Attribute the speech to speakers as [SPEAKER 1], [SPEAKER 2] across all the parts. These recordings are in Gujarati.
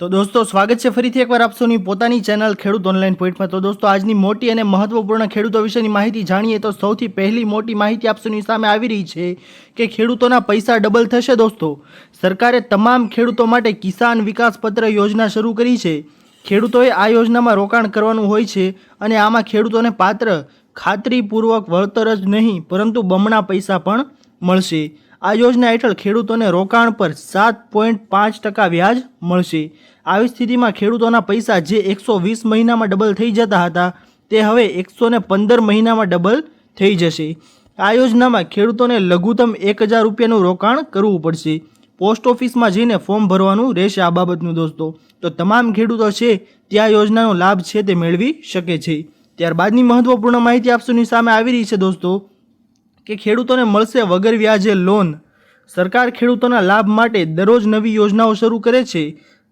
[SPEAKER 1] તો દોસ્તો, સ્વાગત છે ફરીથી એકવાર આપસોની પોતાની ચેનલ ખેડૂત ઓનલાઈન પોઈન્ટમાં તો દોસ્તો, આજની મોટી અને મહત્વપૂર્ણ ખેડૂતો વિશેની માહિતી જાણીએ તો સૌથી પહેલી મોટી માહિતી આપસોની સામે આવી રહી છે કે ખેડૂતોના પૈસા ડબલ થશે દોસ્તો. સરકારે તમામ ખેડૂતો માટે કિસાન વિકાસ પત્ર યોજના શરૂ કરી છે. ખેડૂતોએ આ યોજનામાં રોકાણ કરવાનું હોય છે અને આમાં ખેડૂતોને પાત્ર ખાતરીપૂર્વક વળતર જ નહીં, પરંતુ બમણા પૈસા પણ મળશે. આ યોજના હેઠળ ખેડૂતોને રોકાણ પર સાત પોઈન્ટ પાંચ ટકા વ્યાજ મળશે. આવી સ્થિતિમાં ખેડૂતોના પૈસા જે એકસો વીસ મહિનામાં ડબલ થઈ જતા હતા, તે હવે એકસો ને પંદર મહિનામાં ડબલ થઈ જશે. આ યોજનામાં ખેડૂતોને લઘુત્તમ એક હજાર રૂપિયાનું રોકાણ કરવું પડશે. પોસ્ટ ઓફિસમાં જઈને ફોર્મ ભરવાનું રહેશે આ બાબતનું દોસ્તો. તો તમામ ખેડૂતો છે તે આ યોજનાનો લાભ છે તે મેળવી શકે છે. ત્યારબાદની મહત્વપૂર્ણ માહિતી આપશોની સામે આવી રહી છે દોસ્તો. કે ખેડૂતોને મળશે વગર વ્યાજે લોન. સરકાર ખેડૂતોના લાભ માટે દરરોજ નવી યોજનાઓ શરૂ કરે છે.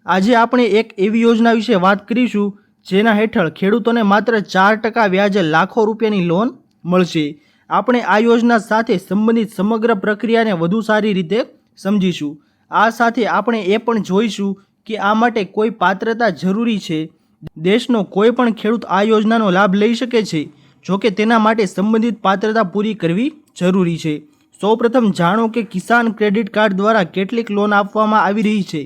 [SPEAKER 1] આજે આપણે એક એવી યોજના વિશે વાત કરીશું, જેના હેઠળ ખેડૂતોને માત્ર ચાર ટકા વ્યાજે લાખો રૂપિયાની લોન મળશે. આપણે આ યોજના સાથે સંબંધિત સમગ્ર પ્રક્રિયાને વધુ સારી રીતે સમજીશું. આ સાથે આપણે એ પણ જોઈશું કે આ માટે કોઈ પાત્રતા જરૂરી છે. દેશનો કોઈ પણ ખેડૂત આ યોજનાનો લાભ લઈ શકે છે, જોકે તેના માટે સંબંધિત પાત્રતા પૂરી કરવી જરૂરી છે. સૌપ્રથમ જાણો કે કિસાન ક્રેડિટ કાર્ડ દ્વારા કેટલીક લોન આપવામાં આવી રહી છે.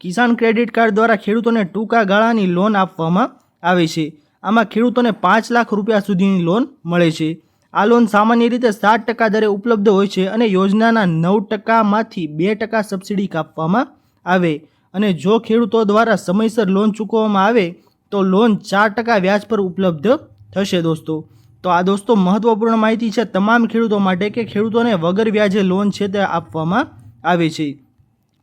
[SPEAKER 1] કિસાન ક્રેડિટ કાર્ડ દ્વારા ખેડૂતોને ટૂંકા ગાળાની લોન આપવામાં આવે છે. આમાં ખેડૂતોને પાંચ લાખ રૂપિયા સુધીની લોન મળે છે. આ લોન સામાન્ય રીતે સાત ટકા દરે ઉપલબ્ધ હોય છે અને યોજનાના નવ ટકામાંથી બે ટકા સબસિડી કાપવામાં આવે. અને જો ખેડૂતો દ્વારા સમયસર લોન ચૂકવવામાં આવે, તો લોન ચાર ટકા વ્યાજ પર ઉપલબ્ધ થશે દોસ્તો. તો આ દોસ્તો મહત્વપૂર્ણ માહિતી છે તમામ ખેડૂતો માટે કે ખેડૂતોને વગર વ્યાજે લોન છે તે આપવામાં આવે છે.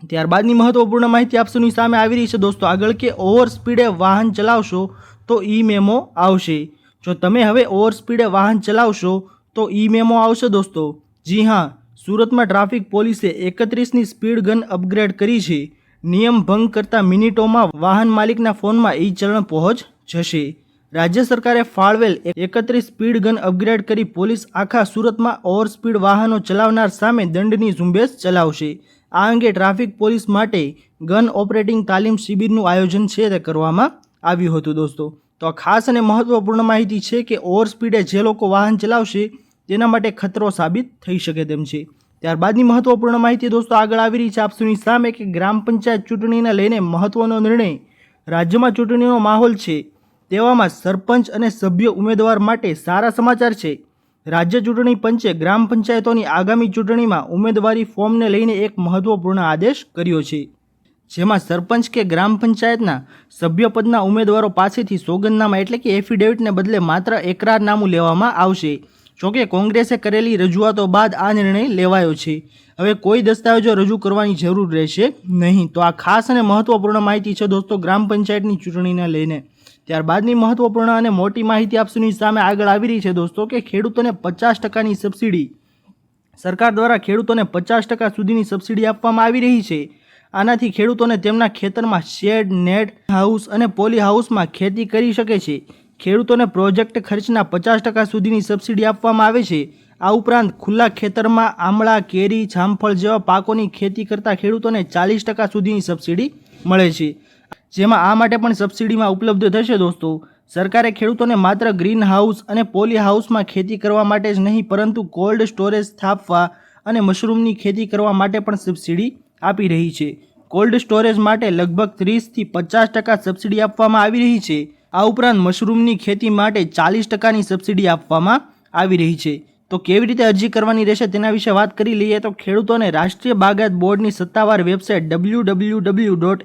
[SPEAKER 1] ત્યારબાદની મહત્વપૂર્ણ માહિતી આપસોની સામે આવી રહી છે દોસ્તો. આગળ કે ઓવર સ્પીડે વાહન ચલાવશો તો ઈ મેમો આવશે. જો તમે હવે ઓવર સ્પીડે વાહન ચલાવશો તો ઈ મેમો આવશે દોસ્તો. જી હા, સુરતમાં ટ્રાફિક પોલીસે એકત્રીસની સ્પીડ ગન અપગ્રેડ કરી છે. નિયમ ભંગ કરતા મિનિટોમાં વાહન માલિકના ફોનમાં ઈ ચલણ પહોંચ જશે. રાજ્ય સરકારે ફાળવેલ એકત્રીસ સ્પીડ ગન અપગ્રેડ કરી પોલીસ આખા સુરતમાં ઓવર સ્પીડ વાહનો ચલાવનાર સામે દંડની ઝુંબેશ ચલાવશે. આ અંગે ટ્રાફિક પોલીસ માટે ગન ઓપરેટિંગ તાલીમ શિબિરનું આયોજન છે તે કરવામાં આવ્યું હતું દોસ્તો. તો આ ખાસ અને મહત્વપૂર્ણ માહિતી છે કે ઓવર સ્પીડે જે લોકો વાહન ચલાવશે તેના માટે ખતરો સાબિત થઈ શકે તેમ છે. ત્યારબાદની મહત્વપૂર્ણ માહિતી દોસ્તો આગળ આવી રહી છે આપસુની સામે કે ગ્રામ પંચાયત ચૂંટણીને લઈને મહત્વનો નિર્ણય રાજ્યમાં ચૂંટણીનો માહોલ છે. તેવામાં સરપંચ અને સભ્ય ઉમેદવાર માટે સારા સમાચાર છે. રાજ્ય ચૂંટણી પંચે ગ્રામ પંચાયતોની આગામી ચૂંટણીમાં ઉમેદવારી ફોર્મને લઈને એક મહત્વપૂર્ણ આદેશ કર્યો છે. જેમાં સરપંચ કે ગ્રામ પંચાયતના સભ્યપદના ઉમેદવારો પાસેથી સોગંદનામા એટલે કે એફિડેવિટને બદલે માત્ર એકરારનામું લેવામાં આવશે. જોકે કોંગ્રેસે કરેલી રજૂઆતો બાદ આ નિર્ણય લેવાયો છે. હવે કોઈ દસ્તાવેજો રજૂ કરવાની જરૂર રહેશે નહીં. તો આ ખાસ અને મહત્વપૂર્ણ માહિતી છે દોસ્તો ગ્રામ પંચાયતની ચૂંટણીને લઈને. ત્યારબાદની મહત્વપૂર્ણ અને મોટી માહિતી આપશુની સામે આગળ આવી રહી છે દોસ્તો કે ખેડૂતોને પચાસ ટકાની સબસિડી સરકાર દ્વારા ખેડૂતોને પચાસ ટકા સુધીની સબસિડી આપવામાં આવી રહી છે. આનાથી ખેડૂતોને તેમના ખેતરમાં શેડ, નેટ, હાઉસ અને પોલી હાઉસમાં ખેતી કરી શકે છે. ખેડૂતોને પ્રોજેક્ટ ખર્ચના પચાસ ટકા સુધીની સબસિડી આપવામાં આવે છે. આ ઉપરાંત ખુલ્લા ખેતરમાં આમળા, કેરી, જામફળ જેવા પાકોની ખેતી કરતા ખેડૂતોને ચાલીસ ટકા સુધીની સબસિડી મળે છે. જેમાં આ માટે પણ સબસિડીમાં ઉપલબ્ધ થશે દોસ્તો. સરકારે ખેડૂતોને માત્ર ગ્રીન હાઉસ અને પોલી હાઉસમાં ખેતી કરવા માટે જ નહીં, પરંતુ કોલ્ડ સ્ટોરેજ સ્થાપવા અને મશરૂમની ખેતી કરવા માટે પણ સબસિડી આપી રહી છે. કોલ્ડ સ્ટોરેજ માટે લગભગ ત્રીસથી પચાસ ટકા સબસિડી આપવામાં આવી રહી છે. આ ઉપરાંત મશરૂમની ખેતી માટે ચાલીસ ટકાની સબસિડી આપવામાં આવી રહી છે. તો કેવી રીતે અરજી કરવાની રહેશે તેના વિશે વાત કરી લઈએ તો ખેડૂતોને રાષ્ટ્રીય બાગાયત બોર્ડની સત્તાવાર website W W W dot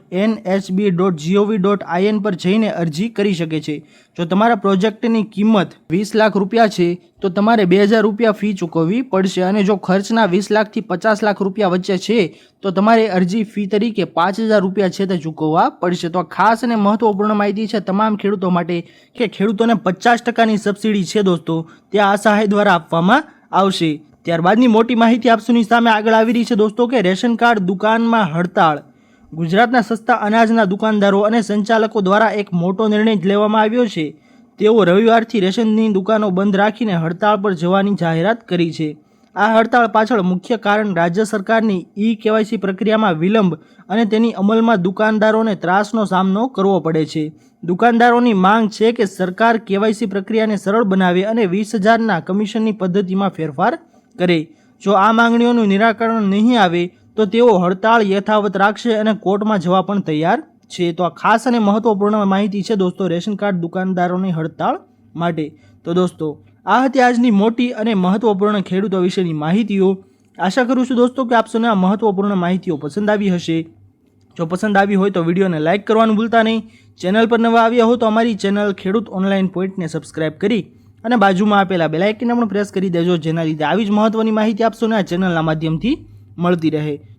[SPEAKER 1] B dot GOV dot IN પર જઈને અરજી કરી શકે છે. જો તમારા પ્રોજેક્ટની કિંમત વીસ લાખ રૂપિયા છે તો તમારે બે હજાર રૂપિયા ફી ચૂકવવી પડશે અને જો ખર્ચના વીસ લાખથી પચાસ લાખ રૂપિયા વચ્ચે છે, તો તમારે અરજી ફી તરીકે પાંચ હજાર રૂપિયા છે તે ચૂકવવા પડશે. તો આ ખાસ અને મહત્વપૂર્ણ માહિતી છે તમામ ખેડૂતો માટે કે ખેડૂતોને પચાસ ટકાની સબસિડી છે દોસ્તો, તે આ સહાય દ્વારા આપવામાં આવશે. ત્યારબાદની મોટી માહિતી આપસુની સામે આગળ આવી રહી છે દોસ્તો કે રેશન કાર્ડ દુકાનમાં હડતાળ. ગુજરાતના સસ્તા અનાજના દુકાનદારો અને સંચાલકો દ્વારા એક મોટો નિર્ણય લેવામાં આવ્યો છે. તેઓ રવિવારથી રેશનની દુકાનો બંધ રાખીને હડતાળ પર જવાની જાહેરાત કરી છે. આ હડતાળ પાછળ મુખ્ય કારણ રાજ્ય સરકારની ઈ કેવાયસી પ્રક્રિયામાં વિલંબ અને તેની અમલમાં દુકાનદારોને ત્રાસનો સામનો કરવો પડે છે. દુકાનદારોની માંગ છે કે સરકાર કેવાયસી પ્રક્રિયાને સરળ બનાવે અને વીસ હજારના કમિશનની પદ્ધતિમાં ફેરફાર કરે. જો આ માંગણીઓનું નિરાકરણ નહીં આવે, તો તેઓ હડતાળ યથાવત રાખશે અને કોર્ટમાં જવા પણ તૈયાર છે. તો આ ખાસ અને મહત્વપૂર્ણ માહિતી છે દોસ્તો, રેશન કાર્ડ દુકાનદારોની હડતાળ માટે. તો દોસ્તો, આ હતી આજની મોટી અને મહત્વપૂર્ણ ખેડૂતો વિશેની માહિતીઓ. આશા કરું છું દોસ્તો કે આપ આ મહત્વપૂર્ણ માહિતીઓ પસંદ આવી હશે. જો પસંદ આવી હોય તો વિડીયોને લાઇક કરવાનું ભૂલતા નહીં. ચેનલ પર નવા આવ્યા હો તો અમારી ચેનલ ખેડૂત ઓનલાઈન પોઈન્ટને સબસ્ક્રાઇબ કરી અને બાજુમાં આપેલા બેલાઇકને પણ પ્રેસ કરી દેજો, જેના લીધે આવી જ મહત્વની માહિતી આપશોને આ ચેનલના માધ્યમથી મળતી રહે.